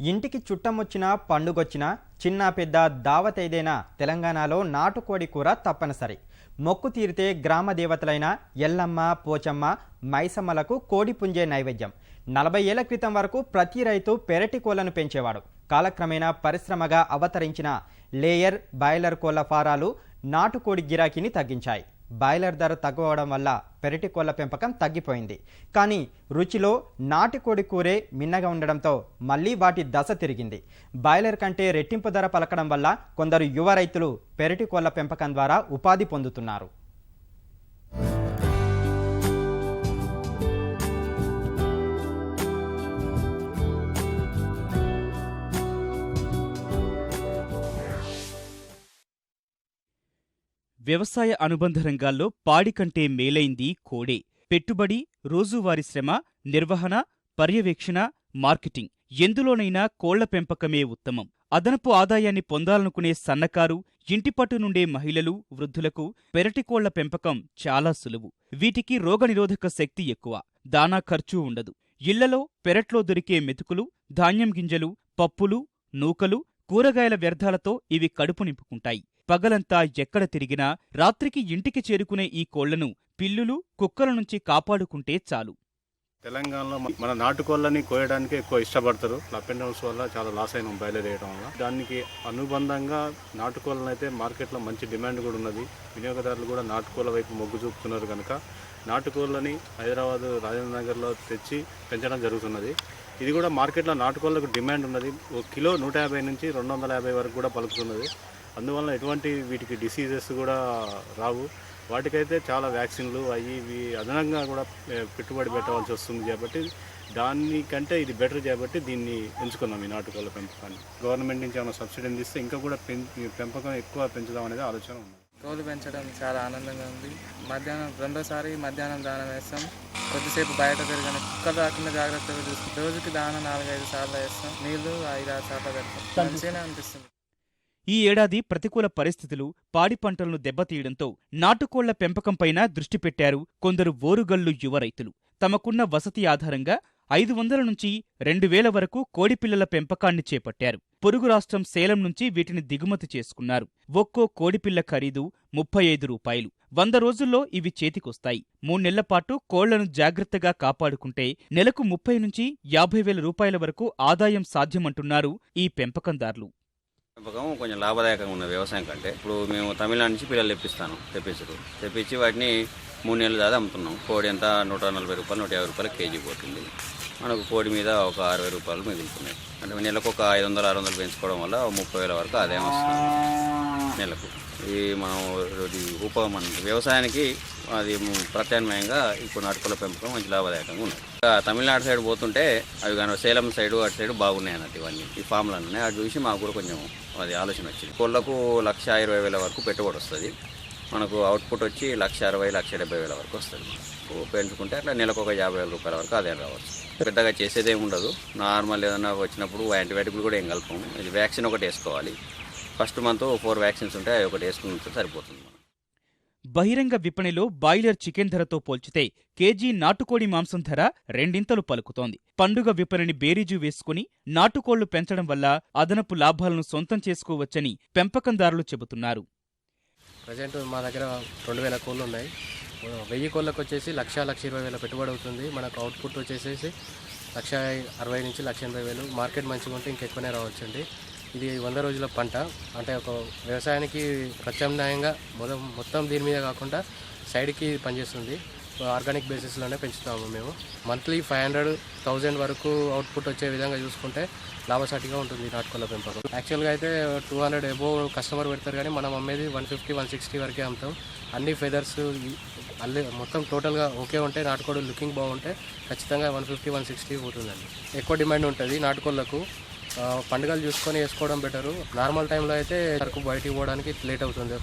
ఇంటికి చుట్టమొచ్చినా పండుగొచ్చినా చిన్న పెద్ద దావత్ ఏదైనా తెలంగాణలో నాటుకోడి కూర తప్పనిసరి. మొక్కు తీరితే గ్రామ దేవతలైన ఎల్లమ్మ పోచమ్మ మైసమ్మలకు కోడి పుంజే నైవేద్యం. నలభై ఏళ్ళ క్రితం వరకు ప్రతి రైతు పెరటి కోళ్ళను పెంచేవాడు. కాలక్రమేణా పరిశ్రమగా అవతరించిన లేయర్ బాయిలర్ కోళ్ళ ఫారాలు నాటుకోడి గిరాకీని తగ్గించాయి. బాయిలర్ ధర తగ్గవడం వల్ల పెరటి కోళ్ళ పెంపకం తగ్గిపోయింది. కానీ రుచిలో నాటుకోడి కూరే మిన్నగా ఉండడంతో మళ్ళీ వాటి దశ తిరిగింది. బాయిలర్ కంటే రెట్టింపు ధర పలకడం వల్ల కొందరు యువ రైతులు పెరటి కోళ్ళ పెంపకం ద్వారా ఉపాధి పొందుతున్నారు. వ్యవసాయ అనుబంధ రంగాల్లో పాడి కంటే మేలైంది కోడే. పెట్టుబడి రోజువారీ శ్రమ నిర్వహణ పర్యవేక్షణ మార్కెటింగ్. ఎందులోనైనా కోళ్ళ పెంపకమే ఉత్తమం. అదనపు ఆదాయాన్ని పొందాలనుకునే సన్నకారు ఇంటిపట్టు నుండే మహిళలు వృద్ధులకు పెరటి కోళ్ళ పెంపకం చాలా సులువు. వీటికి రోగనిరోధక శక్తి ఎక్కువ. దానా ఖర్చు ఉండదు. ఇళ్ళలో పెరట్లో దొరికే మెతుకులు ధాన్యం గింజలు పప్పులు నూకలు కూరగాయల వ్యర్థాలతో ఇవి కడుపు నింపుకుంటాయి. పగలంతా ఎక్కడ తిరిగినా రాత్రికి ఇంటికి చేరుకునే ఈ కోళ్ళను పిల్లులు కుక్కల నుంచి కాపాడుకుంటే చాలు. తెలంగాణలో మన- నాటుకోళ్ళని కోయడానికి ఎక్కువ ఇష్టపడతారు. అప్ అండ్ డౌన్స్ వల్ల చాలా లాస్ అయిన బయలుదేరడం వల్ల. దానికి అనుబంధంగా నాటుకోళ్ళని అయితే మార్కెట్లో మంచి డిమాండ్ కూడా ఉన్నది. వినియోగదారులు కూడా నాటుకోళ్ళ వైపు మొగ్గు చూపుతున్నారు కనుక నాటుకోళ్ళని హైదరాబాద్ రాజేంద్రనగర్లో తెచ్చి పెంచడం జరుగుతున్నది. ఇది కూడా మార్కెట్లో నాటుకోళ్ళకు డిమాండ్ ఉన్నది. ఒక కిలో నూట యాభై నుంచి రెండు వందల యాభై వరకు కూడా పలుకుతున్నది. అందువల్ల ఎటువంటి వీటికి డిసీజెస్ కూడా రావు. వాటికైతే చాలా వ్యాక్సిన్లు అవి ఇవి అదనంగా కూడా పెట్టుబడి పెట్టవలసి వస్తుంది కాబట్టి దానికంటే ఇది బెటర్ కాబట్టి దీన్ని ఎంచుకున్నాం ఈ నాటుకోళ్ళ పెంపకాన్ని. గవర్నమెంట్ నుంచి ఏమైనా సబ్సిడీ ఇస్తే ఇంకా కూడా పెం పెంపకం ఎక్కువ పెంచుదాం అనేది ఆలోచన ఉంది. కోళ్ళు పెంచడం చాలా ఆనందంగా ఉంది. మధ్యాహ్నం రెండోసారి మధ్యాహ్నం దానం వేస్తాం. కొద్దిసేపు బయట తిరగని కుక్కలు రాకుండా జాగ్రత్తగా చూసుకుంటాం రోజుకి దానం నాలుగైదు సార్లు వేస్తాం. నీళ్ళు ఐదు ఆరు సార్లు పెడతాం. మంచిగానే అనిపిస్తుంది. ఈ ఏడాది ప్రతికూల పరిస్థితులు పాడి పంటలను దెబ్బతీయడంతో నాటుకోళ్ళ పెంపకంపైన దృష్టి పెట్టారు కొందరు ఓరుగల్లు యువ రైతులు. తమకున్న వసతి ఆధారంగా ఐదు వందల నుంచి రెండు వేల వరకు కోడిపిల్లల పెంపకాన్ని చేపట్టారు. పొరుగు రాష్ట్రం సేలం నుంచి వీటిని దిగుమతి చేసుకున్నారు. ఒక్కో కోడిపిల్ల ఖరీదు ముప్పై ఐదు రూపాయలు. వంద రోజుల్లో ఇవి చేతికొస్తాయి. మూణ్నెళ్ళపాటు కోళ్ళను జాగ్రత్తగా కాపాడుకుంటే నెలకు ముప్పై నుంచి యాభై వేల రూపాయల వరకు ఆదాయం సాధ్యమంటున్నారు ఈ పెంపకందారులు. పెంపకం కొంచెం లాభదాయకంగా ఉన్నది వ్యవసాయం కంటే ఇప్పుడు మేము తమిళనాడు నుంచి పిల్లలు తెప్పిస్తాను తెప్పించరు. తెప్పించి వాటిని మూడు నెలలు దాకా అమ్ముతున్నాం. కోడి ఎంత? నూట నలభై రూపాయలు నూట యాభై రూపాయలు కేజీ పోతుంది. మనకు కోడి మీద ఒక అరవై రూపాయలు మిగులుతున్నాయి. అంటే నెలకు ఒక ఐదు వందలు ఆరు వందలు పెంచుకోవడం వల్ల ముప్పై వేల వరకు ఆదాయం వస్తుంది. నెలకు. ఈ మనం ఇది ఉప మన వ్యవసాయానికి అది ప్రత్యామ్నాయంగా ఇప్పుడు నాటుకోళ్ళ పెంపకం మంచి లాభదాయకంగా ఉంది తమిళనాడు సైడ్ పోతుంటే అవి కానీ సేలం సైడ్ అటు సైడ్ బాగున్నాయి అన్నట్టు ఇవన్నీ. ఈ ఫామ్లు అన్నీ. అది చూసి మాకు కూడా కొంచెం అది ఆలోచన వచ్చింది. కోళ్ళకు లక్ష ఇరవై వేల వరకు పెట్టుబడి వస్తుంది. మనకు అవుట్పుట్ వచ్చి లక్ష అరవై లక్ష డెబ్బై వేల వరకు వస్తుంది ఓ పెంచుకుంటే అట్లా నెలకు ఒక యాభై వేల రూపాయల వరకు ఆదాయం రావచ్చు. పెద్దగా చేసేదేం ఉండదు. నార్మల్ ఏదైనా వచ్చినప్పుడు యాంటీబయాటిక్లు కూడా ఏం కలపము. ఇది వ్యాక్సిన్ ఒకటి వేసుకోవాలి. ఫస్ట్ మంత్ ఫోర్ వ్యాక్సిన్స్ ఉంటాయి అవి ఒకటి వేసుకుంటే సరిపోతుంది. బహిరంగ విపణిలో బాయిలర్ చికెన్ ధరతో పోల్చితే కేజీ నాటుకోడి మాంసం ధర రెండింతలు పలుకుతోంది. పండుగ విపణిని బేరీజు వేసుకుని నాటుకోళ్ళు పెంచడం వల్ల అదనపు లాభాలను సొంతం చేసుకోవచ్చని పెంపకందారులు చెబుతున్నారు. ప్రజెంట్ మా దగ్గర రెండు వేల కోళ్ళు ఉన్నాయి. వెయ్యి కోళ్ళకు వచ్చేసి లక్ష లక్ష ఇరవై వేల పెట్టుబడి అవుతుంది. మనకు అవుట్పుట్ వచ్చేసేసి లక్ష అరవై నుంచి లక్ష ఎనభై వేలు. మార్కెట్ మంచిగా ఉంటే ఇంకెక్కువనే రావచ్చండి. ఇది వంద రోజుల పంట. అంటే ఒక వ్యవసాయానికి ప్రత్యామ్నాయంగా మొదం మొత్తం దీని మీద కాకుండా సైడ్కి పనిచేస్తుంది. ఆర్గానిక్ బేసిస్లోనే పెంచుతాము మేము. మంత్లీ ఫైవ్ హండ్రెడ్ థౌజండ్ వరకు అవుట్పుట్ వచ్చే విధంగా చూసుకుంటే లాభసాటిగా ఉంటుంది నాటుకోళ్ళ పెంపకం. యాక్చువల్గా అయితే టూ హండ్రెడ్ ఎబో కస్టమర్ పెడతారు కానీ మనం అమ్మేది వన్ ఫిఫ్టీ వన్ సిక్స్టీ వరకే అమ్ముతాం. అన్ని ఫెదర్స్ అల్లి మొత్తం టోటల్గా ఓకే ఉంటే నాటుకోడు లుకింగ్ బాగుంటే ఖచ్చితంగా వన్ ఫిఫ్టీ వన్ సిక్స్టీ పోతుందండి. ఎక్కువ డిమాండ్ ఉంటుంది నాటుకోళ్ళకు పండుగలు చూసుకొని వేసుకోవడం బెటరు. నార్మల్ టైంలో అయితే సరుకు బయటికి పోవడానికి లేట్ అవుతుంది.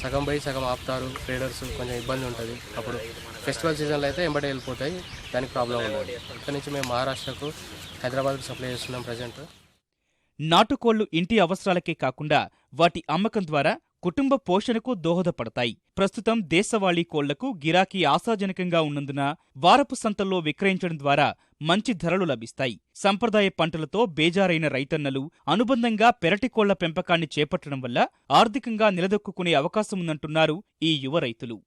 సగం పోయి సగం ఆపుతారు. ట్రేడర్స్ కొంచెం ఇబ్బంది ఉంటుంది. అప్పుడు ఫెస్టివల్ సీజన్లో అయితే ఎంబడే వెళ్ళిపోతాయి. దానికి ప్రాబ్లం ఉండదు. ఇక్కడ నుంచి మేము మహారాష్ట్రకు హైదరాబాద్కు సప్లై చేస్తున్నాం ప్రజెంట్. నాటుకోళ్ళు ఇంటి అవసరాలకే కాకుండా వాటి అమ్మకం ద్వారా కుటుంబ పోషణకు దోహదపడతాయి. ప్రస్తుతం దేశవాళీ కోళ్ళకు గిరాకీ ఆశాజనకంగా ఉన్నందున వారపు సంతల్లో విక్రయించడం ద్వారా మంచి ధరలు లభిస్తాయి. సంప్రదాయ పంటలతో బేజారైన రైతన్నలు అనుబంధంగా పెరటి కోళ్ళ పెంపకాన్ని చేపట్టడం వల్ల ఆర్థికంగా నిలదొక్కునే అవకాశముందంటున్నారు ఈ యువ రైతులు.